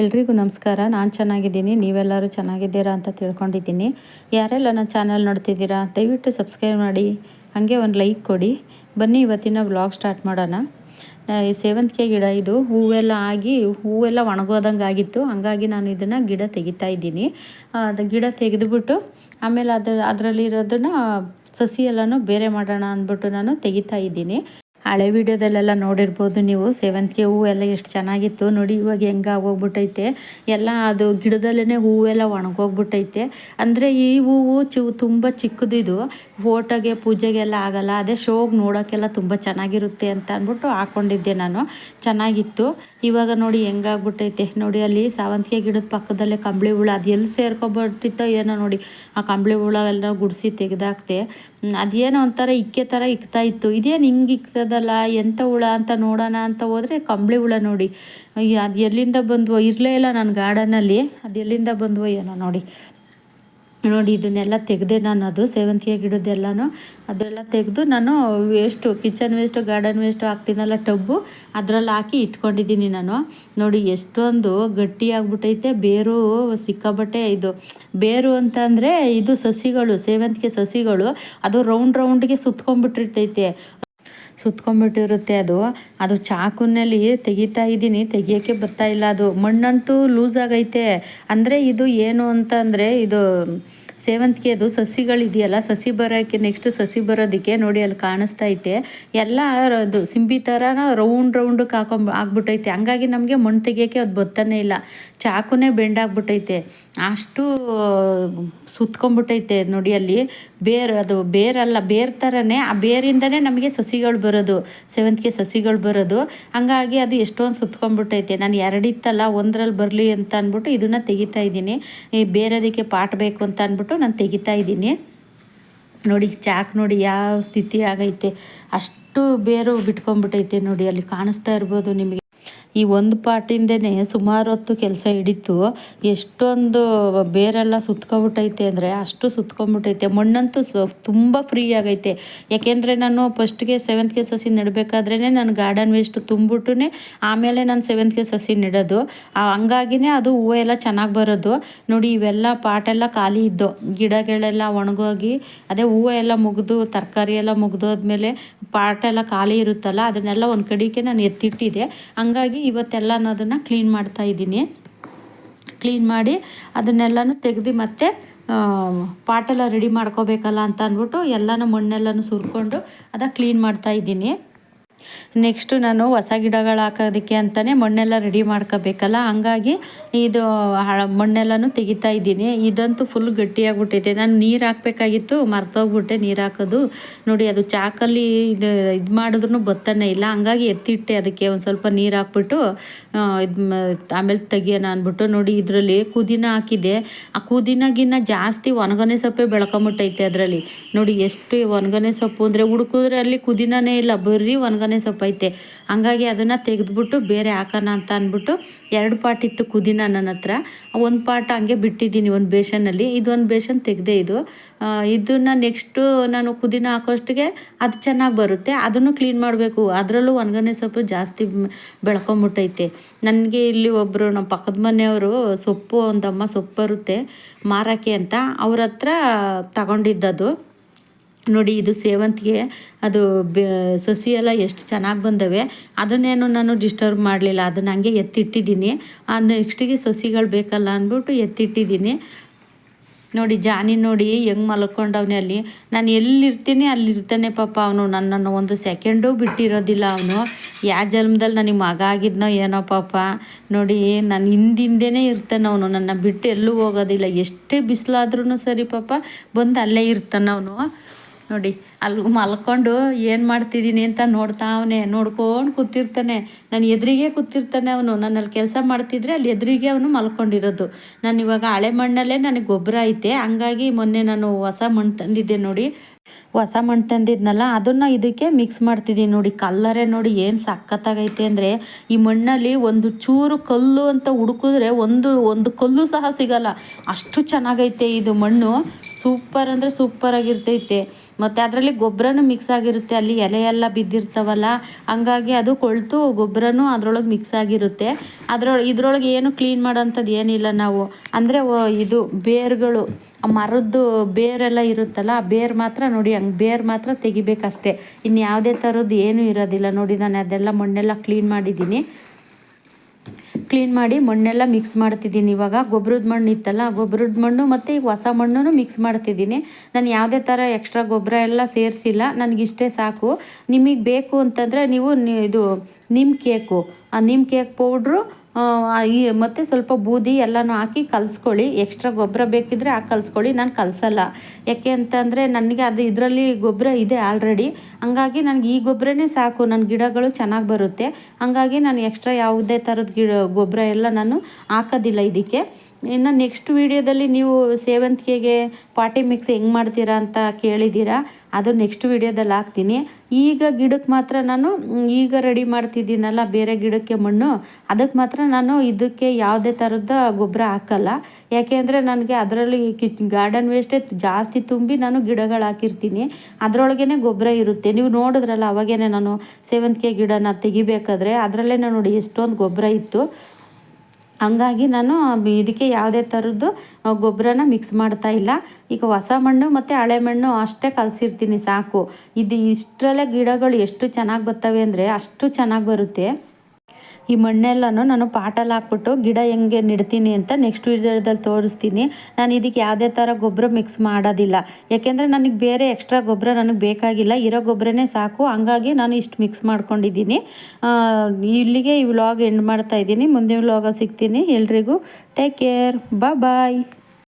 ಎಲ್ರಿಗೂ ನಮಸ್ಕಾರ. ನಾನು ಚೆನ್ನಾಗಿದ್ದೀನಿ. ನೀವೆಲ್ಲರೂ ಚೆನ್ನಾಗಿದ್ದೀರಾ ಅಂತ ತಿಳ್ಕೊಂಡಿದ್ದೀನಿ. ಯಾರೆಲ್ಲ ನನ್ನ ಚಾನಲ್ ನೋಡ್ತಿದ್ದೀರಾ, ದಯವಿಟ್ಟು ಸಬ್ಸ್ಕ್ರೈಬ್ ಮಾಡಿ. ಹಾಗೆ ಒಂದು ಲೈಕ್ ಕೊಡಿ. ಬನ್ನಿ ಇವತ್ತಿನ ವ್ಲಾಗ್ ಸ್ಟಾರ್ಟ್ ಮಾಡೋಣ. ಈ ಸೇವಂತಿಗೆ ಗಿಡ ಇದು. ಹೂವೆಲ್ಲ ಆಗಿ ಹೂವೆಲ್ಲ ಒಣಗೋದಂಗೆ ಆಗಿತ್ತು. ಹಂಗಾಗಿ ನಾನು ಇದನ್ನು ಗಿಡ ತೆಗಿತಾ ಇದ್ದೀನಿ. ಅದು ಗಿಡ ತೆಗೆದುಬಿಟ್ಟು ಆಮೇಲೆ ಅದು ಅದರಲ್ಲಿರೋದನ್ನು ಸಸಿ ಎಲ್ಲನೂ ಬೇರೆ ಮಾಡೋಣ ಅಂದ್ಬಿಟ್ಟು ನಾನು ತೆಗಿತಾ ಇದ್ದೀನಿ. ಹಳೆ ವಿಡಿಯೋದಲ್ಲೆಲ್ಲ ನೋಡಿರ್ಬೋದು ನೀವು. ಸೇವಂತಿಗೆ ಹೂವು ಎಲ್ಲ ಎಷ್ಟು ಚೆನ್ನಾಗಿತ್ತು. ನೋಡಿ ಇವಾಗ ಹೆಂಗೆ ಆಗೋಗ್ಬಿಟ್ಟೈತೆ. ಎಲ್ಲ ಅದು ಗಿಡದಲ್ಲೇ ಹೂವೆಲ್ಲ ಒಣಗೋಗ್ಬಿಟ್ಟೈತೆ. ಅಂದರೆ ಈ ಹೂವು ಚಿ ತುಂಬ ಚಿಕ್ಕದಿದು. ಫೋಟೋಗೆ ಪೂಜೆಗೆಲ್ಲ ಆಗಲ್ಲ. ಅದೇ ಶೋಗೆ ನೋಡೋಕ್ಕೆಲ್ಲ ತುಂಬ ಚೆನ್ನಾಗಿರುತ್ತೆ ಅಂತ ಅಂದ್ಬಿಟ್ಟು ಹಾಕ್ಕೊಂಡಿದ್ದೆ ನಾನು. ಚೆನ್ನಾಗಿತ್ತು. ಇವಾಗ ನೋಡಿ ಹೆಂಗಾಗ್ಬಿಟ್ಟೈತೆ ನೋಡಿ ಅಲ್ಲಿ ಸಾವಂತಿಗೆ ಗಿಡದ ಪಕ್ಕದಲ್ಲೇ ಕಂಬಳಿ ಹುಳ. ಅದು ಎಲ್ಲಿ ಸೇರ್ಕೊಬಿಟ್ಟಿತ್ತೋ ಏನೋ ನೋಡಿ. ಆ ಕಂಬಳಿ ಹುಳ ಎಲ್ಲ ಗುಡಿಸಿ ತೆಗೆದಾಕ್ತೆ. ಅದೇನೋ ಒಂಥರ ಇಕ್ಕೆ ಥರ ಇಕ್ತಾ ಇತ್ತು. ಇದೇನು ಹಿಂಗೆ ಇಕ್ತದಲ್ಲ ಎಂಥ ಹುಳ ಅಂತ ನೋಡೋಣ ಅಂತ ಹೋದರೆ ಕಂಬಳಿ ಹುಳ ನೋಡಿ. ಅದು ಎಲ್ಲಿಂದ ಬಂದ್ವೋ? ಇರಲೇ ಇಲ್ಲ ನನ್ನ ಗಾರ್ಡನಲ್ಲಿ ಅದು ಎಲ್ಲಿಂದ ಬಂದ್ವೋ ಏನೋ ನೋಡಿ. ನೋಡಿ, ಇದನ್ನೆಲ್ಲ ತೆಗೆದೆ ನಾನು ಅದು ಸೇವಂತಿಗೆ ಗಿಡದ್ದೆಲ್ಲನೂ, ಅದೆಲ್ಲ ತೆಗೆದು ನಾನು waste kitchen waste garden waste ಹಾಕ್ತೀನಲ್ಲ tub, ಅದರಲ್ಲಿ ಹಾಕಿ ಇಟ್ಕೊಂಡಿದ್ದೀನಿ ನಾನು. ನೋಡಿ, ಎಷ್ಟೊಂದು ಗಟ್ಟಿಯಾಗ್ಬಿಟ್ಟೈತೆ ಬೇರು ಸಿಕ್ಕಾಬಟ್ಟೆ ಇದು. ಬೇರು ಅಂತಂದರೆ ಇದು ಸಸಿಗಳು, ಸೇವಂತಿಗೆ ಸಸಿಗಳು, ಅದು ರೌಂಡ್ ರೌಂಡ್ಗೆ ಸುತ್ಕೊಂಡ್ಬಿಟ್ಟಿರ್ತೈತೆ. ಸುತ್ಕೊಂಡ್ಬಿಟ್ಟಿರುತ್ತೆ ಅದು. ಅದು ಚಾಕುನಲ್ಲಿ ತೆಗಿತಾ ಇದ್ದೀನಿ, ತೆಗಿಯೋಕ್ಕೆ ಬರ್ತಾ ಇಲ್ಲ ಅದು. ಮಣ್ಣಂತೂ ಲೂಸ್ ಆಗೈತೆ. ಅಂದರೆ ಇದು ಏನು ಅಂತ ಇದು ಸೇವಂತಿಗೆ ಅದು ಸಸಿಗಳಿದೆಯಲ್ಲ, ಸಸಿ ಬರೋಕ್ಕೆ ನೆಕ್ಸ್ಟ್ ಸಸಿ ಬರೋದಕ್ಕೆ ನೋಡಿ ಅಲ್ಲಿ ಕಾಣಿಸ್ತಾ ಐತೆ. ಎಲ್ಲ ಅದು ಸಿಂಬಿ ಥರನ ರೌಂಡ್ ರೌಂಡಕ್ಕೆ ಹಾಕೊಂಡ್ ಆಗ್ಬಿಟ್ಟೈತೆ. ಹಂಗಾಗಿ ನಮಗೆ ಮಣ್ಣು ತೆಗಿಯೋಕ್ಕೆ ಅದು ಬರ್ತಾನೆ ಇಲ್ಲ. ಚಾಕುನೇ ಬೆಂಡಾಗ್ಬಿಟ್ಟೈತೆ ಅಷ್ಟು ಸುತ್ಕೊಂಡ್ಬಿಟ್ಟೈತೆ ನೋಡಿ ಅಲ್ಲಿ. ಬೇರು ಅದು ಬೇರಲ್ಲ, ಬೇರ್ ಥರನೇ ಆ ಬೇರಿಂದನೇ ನಮಗೆ ಸಸಿಗಳು ಬರೋದು, ಸೇವಂತಿಗೆ ಸಸಿಗಳು ಬರೋದು. ಹಂಗಾಗಿ ಅದು ಎಷ್ಟೊಂದು ಸುತ್ಕೊಂಡ್ಬಿಟ್ಟೈತೆ. ನಾನು ಎರಡಿತ್ತಲ್ಲ, ಒಂದರಲ್ಲಿ ಬರಲಿ ಅಂತ ಅಂದ್ಬಿಟ್ಟು ಇದನ್ನು ತೆಗಿತಾ ಇದ್ದೀನಿ. ಈ ಬೇರೆದಕ್ಕೆ ಪಾಟ್ ಬೇಕು ಅಂತ ಅಂದ್ಬಿಟ್ಟು ನಾನು ತೆಗಿತಾ ಇದ್ದೀನಿ. ನೋಡಿ, ಚಾಕ್ ನೋಡಿ ಯಾವ ಸ್ಥಿತಿ ಆಗೈತೆ. ಅಷ್ಟು ಬೇರು ಬಿಟ್ಕೊಂಡ್ಬಿಟ್ಟೈತೆ ನೋಡಿ, ಅಲ್ಲಿ ಕಾಣಿಸ್ತಾ ಇರ್ಬೋದು ನಿಮಗೆ. ಈ ಒಂದು ಪಾಟಿಂದೇ ಸುಮಾರು ಹೊತ್ತು ಕೆಲಸ ಹಿಡಿತು. ಎಷ್ಟೊಂದು ಬೇರೆಲ್ಲ ಸುತ್ಕೊಬಿಟ್ಟೈತೆ ಅಂದರೆ ಅಷ್ಟು ಸುತ್ಕೊಂಡ್ಬಿಟ್ಟೈತೆ ಮಣ್ಣಂತೂ ತುಂಬ ಫ್ರೀ ಆಗೈತೆ. ಯಾಕೆಂದರೆ ನಾನು ಫಸ್ಟ್ಗೆ ಸೆವೆಂತ್ಗೆ ಸಸಿ ನೆಡಬೇಕಾದ್ರೇ ನಾನು ಗಾರ್ಡನ್ ವೇಸ್ಟ್ ತುಂಬಿಟ್ಟು ಆಮೇಲೆ ನಾನು ಸೆವೆಂತ್ಗೆ ಸಸಿ ನೆಡೋದು. ಹಂಗಾಗಿನೇ ಅದು ಹೂವು ಎಲ್ಲ ಚೆನ್ನಾಗಿ ಬರೋದು. ನೋಡಿ ಇವೆಲ್ಲ ಪಾಟೆಲ್ಲ ಖಾಲಿ ಇದ್ದು. ಗಿಡಗಳೆಲ್ಲ ಒಣಗೋಗಿ, ಅದೇ ಹೂವು ಎಲ್ಲ ಮುಗಿದು, ತರಕಾರಿ ಎಲ್ಲ ಮುಗಿದೋದ್ಮೇಲೆ ಪಾಟೆಲ್ಲ ಖಾಲಿ ಇರುತ್ತಲ್ಲ, ಅದನ್ನೆಲ್ಲ ಒಂದು ಕಡೆಗೆ ನಾನು ಎತ್ತಿಟ್ಟಿದೆ. ಹಂಗಾಗಿ ಇವತ್ತೆಲ್ಲ ಅದನ್ನು ಕ್ಲೀನ್ ಮಾಡ್ತಾ ಇದ್ದೀನಿ. ಕ್ಲೀನ್ ಮಾಡಿ ಅದನ್ನೆಲ್ಲನೂ ತೆಗೆದು ಮತ್ತೆ ಪಾಟೆಲ್ಲ ರೆಡಿ ಮಾಡ್ಕೋಬೇಕಲ್ಲ ಅಂತ ಅಂದ್ಬಿಟ್ಟು ಎಲ್ಲನೂ ಮಣ್ಣೆಲ್ಲನೂ ಸುರ್ಕೊಂಡು ಅದ ಕ್ಲೀನ್ ಮಾಡ್ತಾ ಇದ್ದೀನಿ. ನೆಕ್ಸ್ಟು ನಾನು ಹೊಸ ಗಿಡಗಳು ಹಾಕೋದಕ್ಕೆ ಅಂತಲೇ ಮಣ್ಣೆಲ್ಲ ರೆಡಿ ಮಾಡ್ಕೋಬೇಕಲ್ಲ? ಹಂಗಾಗಿ ಇದು ಮಣ್ಣೆಲ್ಲನೂ ತೆಗಿತಾ ಇದ್ದೀನಿ. ಇದಂತೂ ಫುಲ್ ಗಟ್ಟಿಯಾಗ್ಬಿಟ್ಟೈತೆ. ನಾನು ನೀರು ಹಾಕಬೇಕಾಗಿತ್ತು, ಮರ್ತೋಗ್ಬಿಟ್ಟೆ ನೀರು ಹಾಕೋದು. ನೋಡಿ, ಅದು ಚಾಕಲ್ಲಿ ಇದು ಇದು ಮಾಡಿದ್ರು ಬತ್ತನೇ ಇಲ್ಲ. ಹಂಗಾಗಿ ಎತ್ತಿಟ್ಟೆ ಅದಕ್ಕೆ ಒಂದು ಸ್ವಲ್ಪ ನೀರು ಹಾಕ್ಬಿಟ್ಟು ಇದು ಆಮೇಲೆ ತೆಗಿಯೋಣ ಅಂದ್ಬಿಟ್ಟು. ನೋಡಿ, ಇದರಲ್ಲಿ ಕುದಿನ ಹಾಕಿದೆ ಆ ಕುದಿನಗಿನ್ನ ಜಾಸ್ತಿ ಒಣಗನೆ ಸೊಪ್ಪೆ ಬೆಳ್ಕೊಂಬಿಟ್ಟೈತೆ ಅದರಲ್ಲಿ. ನೋಡಿ, ಎಷ್ಟು ಒಣಗನೆ ಸೊಪ್ಪು ಅಂದರೆ, ಹುಡುಕಿದ್ರೆ ಅಲ್ಲಿ ಕುದಿನೇ ಇಲ್ಲ. ಬರ್ರಿ ಒಣಗನೆ ಸೊಪ್ಪು ಐತೆ ಹಂಗಾಗಿ ಅದನ್ನು ತೆಗೆದ್ಬಿಟ್ಟು ಬೇರೆ ಹಾಕೋಣ ಅಂತ ಅಂದ್ಬಿಟ್ಟು ಎರಡು ಪಾಟ್ ಇತ್ತು ಕುದಿನ ನನ್ನ ಹತ್ರ. ಒಂದು ಪಾಟ್ ಹಂಗೆ ಬಿಟ್ಟಿದ್ದೀನಿ ಒಂದು ಬೇಷನಲ್ಲಿ ಇದೊಂದು ಬೇಷನ್ ತೆಗೆದೆ ಇದು. ಇದನ್ನು ನೆಕ್ಸ್ಟು ನಾನು ಕುದಿನ ಹಾಕೋಷ್ಟಿಗೆ ಅದು ಚೆನ್ನಾಗಿ ಬರುತ್ತೆ. ಅದನ್ನು ಕ್ಲೀನ್ ಮಾಡಬೇಕು. ಅದರಲ್ಲೂ ಒಣಗನೆ ಸೊಪ್ಪು ಜಾಸ್ತಿ ಬೆಳ್ಕೊಂಬಿಟ್ಟೈತೆ. ನನಗೆ ಇಲ್ಲಿ ಒಬ್ಬರು ನಮ್ಮ ಪಕ್ಕದ ಮನೆಯವರು ಸೊಪ್ಪು ಒಂದಮ್ಮ ಸೊಪ್ಪು ಬರುತ್ತೆ ಮಾರಕ್ಕೆ ಅಂತ ಅವ್ರ ಹತ್ರ ತಗೊಂಡಿದ್ದದು. ನೋಡಿ ಇದು ಸೇವಂತಿಗೆ, ಅದು ಸಸಿ ಎಲ್ಲ ಎಷ್ಟು ಚೆನ್ನಾಗಿ ಬಂದವೆ. ಅದನ್ನೇನು ನಾನು ಡಿಸ್ಟರ್ಬ್ ಮಾಡಲಿಲ್ಲ, ಅದನ್ನು ಹಂಗೆ ಎತ್ತಿಟ್ಟಿದ್ದೀನಿ. ಆ ನೆಕ್ಸ್ಟಿಗೆ ಸಸಿಗಳು ಬೇಕಲ್ಲ ಅಂದ್ಬಿಟ್ಟು ಎತ್ತಿಟ್ಟಿದ್ದೀನಿ. ನೋಡಿ ಜಾನಿ ನೋಡಿ ಹೆಂಗೆ ಮಲ್ಕೊಂಡವನೇ ಅಲ್ಲಿ. ನಾನು ಎಲ್ಲಿರ್ತೀನಿ ಅಲ್ಲಿರ್ತಾನೆ ಪಾಪ ಅವನು. ನನ್ನನ್ನು ಒಂದು ಸೆಕೆಂಡು ಬಿಟ್ಟಿರೋದಿಲ್ಲ ಅವನು. ಯಾವ ಜನ್ಮದಲ್ಲಿ ನನಗೆ ಮಗ ಆಗಿದ್ನೋ ಏನೋ ಪಾಪ. ನೋಡಿ ನಾನು ಹಿಂದಿಂದೇನೆ ಇರ್ತಾನೆ ಅವನು. ನನ್ನ ಬಿಟ್ಟು ಎಲ್ಲೂ ಹೋಗೋದಿಲ್ಲ. ಎಷ್ಟೇ ಬಿಸಿಲಾದ್ರೂ ಸರಿ ಪಾಪ. ಬಂದು ಅಲ್ಲೇ ಇರ್ತಾನೆ ಅವನು. ನೋಡಿ, ಅಲ್ಲಿ ಮಲ್ಕೊಂಡು ಏನು ಮಾಡ್ತಿದ್ದೀನಿ ಅಂತ ನೋಡ್ತಾ ಅವನೇ, ನೋಡ್ಕೊಂಡು ಕೂತಿರ್ತಾನೆ. ನಾನು ಎದುರಿಗೆ ಕೂತಿರ್ತಾನೆ ಅವನು. ನಾನು ಅಲ್ಲಿ ಕೆಲಸ ಮಾಡ್ತಿದ್ರೆ ಅಲ್ಲಿ ಎದುರಿಗೆ ಅವನು ಮಲ್ಕೊಂಡಿರೋದು. ನಾನು ಇವಾಗ ಹಳೆ ಮಣ್ಣಲ್ಲೇ ನನಗೆ ಗೊಬ್ಬರ ಐತೆ. ಹಂಗಾಗಿ ಮೊನ್ನೆ ನಾನು ಹೊಸ ಮಣ್ಣು ತಂದಿದ್ದೆ ನೋಡಿ. ಹೊಸ ಮಣ್ಣು ತಂದಿದ್ನಲ್ಲ, ಅದನ್ನು ಇದಕ್ಕೆ ಮಿಕ್ಸ್ ಮಾಡ್ತಿದ್ದೀನಿ ನೋಡಿ. ಕಲ್ಲರೇ ನೋಡಿ ಏನು ಸಖತ್ತಾಗೈತೆ ಅಂದರೆ, ಈ ಮಣ್ಣಲ್ಲಿ ಒಂದು ಚೂರು ಕಲ್ಲು ಅಂತ ಹುಡುಕಿದ್ರೆ ಒಂದು ಒಂದು ಕಲ್ಲು ಸಹ ಸಿಗಲ್ಲ. ಅಷ್ಟು ಚೆನ್ನಾಗೈತೆ ಇದು ಮಣ್ಣು. ಸೂಪರ್ ಅಂದರೆ ಸೂಪರ್ ಆಗಿರ್ತೈತೆ. ಮತ್ತು ಅದರಲ್ಲಿ ಗೊಬ್ಬರನೂ ಮಿಕ್ಸ್ ಆಗಿರುತ್ತೆ. ಅಲ್ಲಿ ಎಲೆ ಎಲ್ಲ ಬಿದ್ದಿರ್ತಾವಲ್ಲ, ಹಂಗಾಗಿ ಅದು ಕೊಳ್ತು ಗೊಬ್ಬರನೂ ಅದರೊಳಗೆ ಮಿಕ್ಸ್ ಆಗಿರುತ್ತೆ. ಅದರೊಳಗೆ ಇದ್ರೊಳಗೆ ಏನು ಕ್ಲೀನ್ ಮಾಡೋಂಥದ್ದು ಏನಿಲ್ಲ ನಾವು. ಅಂದರೆ ಇದು ಬೇರುಗಳು ಮರದ್ದು ಬೇರೆಲ್ಲ ಇರುತ್ತಲ್ಲ, ಆ ಬೇರು ಮಾತ್ರ ನೋಡಿ, ಹಂಗೆ ಬೇರು ಮಾತ್ರ ತೆಗಿಬೇಕಷ್ಟೇ. ಇನ್ನು ಯಾವುದೇ ಥರದ್ದು ಏನೂ ಇರೋದಿಲ್ಲ. ನೋಡಿ, ನಾನು ಅದೆಲ್ಲ ಮಣ್ಣೆಲ್ಲ ಕ್ಲೀನ್ ಮಾಡಿದ್ದೀನಿ. ಕ್ಲೀನ್ ಮಾಡಿ ಮಣ್ಣೆಲ್ಲ ಮಿಕ್ಸ್ ಮಾಡ್ತಿದ್ದೀನಿ. ಇವಾಗ ಗೊಬ್ಬರದ ಮಣ್ಣು ಇತ್ತಲ್ಲ ಗೊಬ್ಬರದ ಮಣ್ಣು ಮತ್ತು ಹೊಸ ಮಣ್ಣು ಮಿಕ್ಸ್ ಮಾಡ್ತಿದ್ದೀನಿ. ನಾನು ಯಾವುದೇ ಥರ ಎಕ್ಸ್ಟ್ರಾ ಗೊಬ್ಬರ ಎಲ್ಲ ಸೇರಿಸಿಲ್ಲ. ನನಗಿಷ್ಟೇ ಸಾಕು. ನಿಮಗೆ ಬೇಕು ಅಂತಂದರೆ ನೀವು ಇದು ನಿಮ್ಮ ಕೇಕು ಆ ನಿಮ್ಮ ಕೇಕ್ ಪೌಡ್ರು ಈ ಮತ್ತು ಸ್ವಲ್ಪ ಬೂದಿ ಎಲ್ಲನೂ ಹಾಕಿ ಕಲಿಸ್ಕೊಳ್ಳಿ. ಎಕ್ಸ್ಟ್ರಾ ಗೊಬ್ಬರ ಬೇಕಿದ್ರೆ ಹಾಕಿ ಕಲಿಸ್ಕೊಳ್ಳಿ. ನಾನು ಕಲಿಸಲ್ಲ. ಯಾಕೆ ಅಂತಂದರೆ ನನಗೆ ಅದು ಇದರಲ್ಲಿ ಗೊಬ್ಬರ ಇದೆ ಆಲ್ರೆಡಿ ಹಂಗಾಗಿ ನನಗೆ ಈ ಗೊಬ್ಬರನೇ ಸಾಕು. ನನ್ನ ಗಿಡಗಳು ಚೆನ್ನಾಗಿ ಬರುತ್ತೆ. ಹಂಗಾಗಿ ನಾನು ಎಕ್ಸ್ಟ್ರಾ ಯಾವುದೇ ಥರದ ಗಿಡ, ಗೊಬ್ಬರ ಎಲ್ಲ ನಾನು ಹಾಕೋದಿಲ್ಲ ಇದಕ್ಕೆ. ಇನ್ನು ನೆಕ್ಸ್ಟ್ ವೀಡಿಯೋದಲ್ಲಿ ನೀವು ಸೇವಂತಿಗೆಗೆ ಪಾಟಿ ಮಿಕ್ಸ್ ಹೆಂಗೆ ಮಾಡ್ತೀರಾ ಅಂತ ಕೇಳಿದ್ದೀರಾ? ಅದು ನೆಕ್ಸ್ಟ್ ವಿಡಿಯೋದಲ್ಲಿ ಹಾಕ್ತೀನಿ. ಈಗ ಗಿಡಕ್ಕೆ ಮಾತ್ರ ನಾನು ಈಗ ರೆಡಿ ಮಾಡ್ತಿದ್ದೀನಲ್ಲ ಬೇರೆ ಗಿಡಕ್ಕೆ ಮಣ್ಣು ಅದಕ್ಕೆ ಮಾತ್ರ ನಾನು ಇದಕ್ಕೆ ಯಾವುದೇ ಥರದ ಗೊಬ್ಬರ ಹಾಕಲ್ಲ. ಯಾಕೆ ಅಂದರೆ ನನಗೆ ಅದರಲ್ಲಿ ಕಿಚ್ ಗಾರ್ಡನ್ ವೇಸ್ಟೇ ಜಾಸ್ತಿ ತುಂಬಿ ನಾನು ಗಿಡಗಳು ಹಾಕಿರ್ತೀನಿ. ಅದರೊಳಗೇ ಗೊಬ್ಬರ ಇರುತ್ತೆ. ನೀವು ನೋಡಿದ್ರಲ್ಲ ಅವಾಗೇ ನಾನು ಸೇವಂತಿಗೆ ಗಿಡನ ತೆಗಿಬೇಕಾದ್ರೆ ಅದರಲ್ಲೇ ನೋಡಿ ಎಷ್ಟೊಂದು ಗೊಬ್ಬರ ಇತ್ತು. ಹಂಗಾಗಿ ನಾನು ಇದಕ್ಕೆ ಯಾವುದೇ ಥರದ್ದು ಗೊಬ್ಬರನ ಮಿಕ್ಸ್ ಮಾಡ್ತಾ ಇಲ್ಲ. ಈಗ ಹೊಸ ಮಣ್ಣು ಮತ್ತು ಹಳೆ ಮಣ್ಣು ಅಷ್ಟೇ ಕಲಸಿರ್ತೀನಿ ಸಾಕು. ಇದು ಇಷ್ಟರಲ್ಲೇ ಗಿಡಗಳು ಎಷ್ಟು ಚೆನ್ನಾಗಿ ಬರ್ತವೆ ಅಂದರೆ ಅಷ್ಟು ಚೆನ್ನಾಗಿ ಬರುತ್ತೆ. ಈ ಮಣ್ಣೆಲ್ಲನೂ ನಾನು ಪಾಟಲ್ಲಿ ಹಾಕ್ಬಿಟ್ಟು ಗಿಡ ಹೆಂಗೆ ನೆಡ್ತೀನಿ ಅಂತ ನೆಕ್ಸ್ಟ್ ವಿಡಿಯೋದಲ್ಲಿ ತೋರಿಸ್ತೀನಿ. ನಾನು ಇದಕ್ಕೆ ಯಾವುದೇ ಥರ ಗೊಬ್ಬರ ಮಿಕ್ಸ್ ಮಾಡೋದಿಲ್ಲ. ಯಾಕೆಂದರೆ ನನಗೆ ಬೇರೆ ಎಕ್ಸ್ಟ್ರಾ ಗೊಬ್ಬರ ನನಗೆ ಬೇಕಾಗಿಲ್ಲ. ಇರೋ ಗೊಬ್ಬರನೇ ಸಾಕು. ಹಂಗಾಗಿ ನಾನು ಇಷ್ಟು ಮಿಕ್ಸ್ ಮಾಡ್ಕೊಂಡಿದ್ದೀನಿ. ಇಲ್ಲಿಗೆ ಈ ವ್ಲಾಗ್ ಎಂಡ್ ಮಾಡ್ತಾ ಇದ್ದೀನಿ. ಮುಂದಿನ ವ್ಲಾಗ ಸಿಗ್ತೀನಿ. ಎಲ್ರಿಗೂ ಟೇಕ್ ಕೇರ್ ಬಾಯ್